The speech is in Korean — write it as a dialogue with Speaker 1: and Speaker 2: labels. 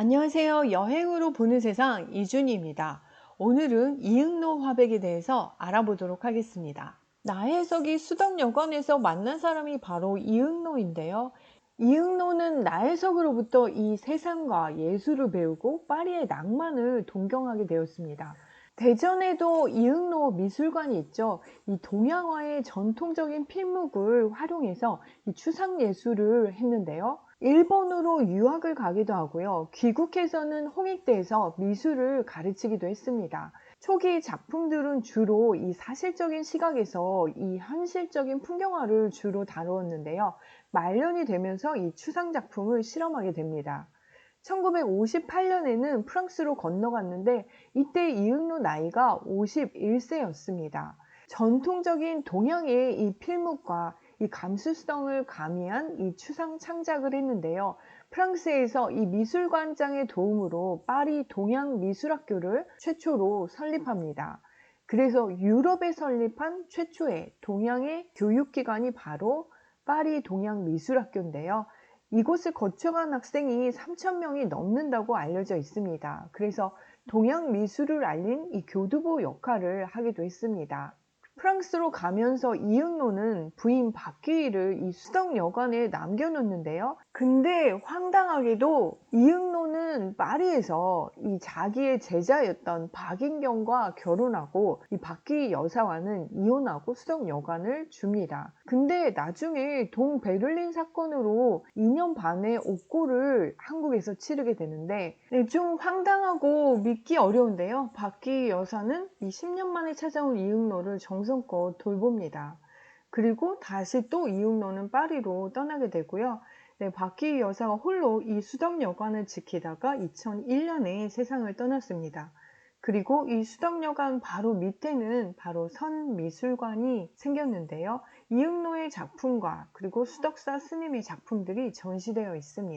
Speaker 1: 안녕하세요. 여행으로 보는 세상 이준희입니다. 오늘은 이응로 화백에 대해서 알아보도록 하겠습니다. 나혜석이 수덕 여관에서 만난 사람이 바로 이응로인데요. 이응로는 나혜석으로부터 이 세상과 예술을 배우고 파리의 낭만을 동경하게 되었습니다. 대전에도 이응로 미술관이 있죠. 이 동양화의 전통적인 필목을 활용해서 이 추상 예술을 했는데요. 일본으로 유학을 가기도 하고요. 귀국해서는 홍익대에서 미술을 가르치기도 했습니다. 초기 작품들은 주로 이 사실적인 시각에서 이 현실적인 풍경화를 주로 다루었는데요. 말년이 되면서 이 추상 작품을 실험하게 됩니다. 1958년에는 프랑스로 건너갔는데 이때 이응로 나이가 51세였습니다. 전통적인 동양의 이 필묵과 이 감수성을 가미한 이 추상 창작을 했는데요. 프랑스에서 이 미술관장의 도움으로 파리 동양미술학교를 최초로 설립합니다. 그래서 유럽에 설립한 최초의 동양의 교육기관이 바로 파리 동양미술학교인데요. 이곳을 거쳐간 학생이 3,000명이 넘는다고 알려져 있습니다. 그래서 동양 미술을 알린 이 교두보 역할을 하기도 했습니다. 프랑스로 가면서 이응로는 부인 박귀희를 이 수덕 여관에 남겨놓는데요. 근데 황당하게도 이응로는 파리에서 이 자기의 제자였던 박인경과 결혼하고 이 박귀희 여사와는 이혼하고 수덕 여관을 줍니다. 근데 나중에 동 베를린 사건으로 2년 반의 옥고를 한국에서 치르게 되는데 네, 좀 황당하고 믿기 어려운데요. 박귀희 여사는 이 10년 만에 찾아온 이응로를 정성껏 돌봅니다. 그리고 다시 또 이응로는 파리로 떠나게 되고요. 네, 박희희 여사가 홀로 이 수덕 여관을 지키다가 2001년에 세상을 떠났습니다. 그리고 이 수덕여관 바로 밑에는 바로 선미술관이 생겼는데요. 이응로의 작품과 그리고 수덕사 스님의 작품들이 전시되어 있습니다.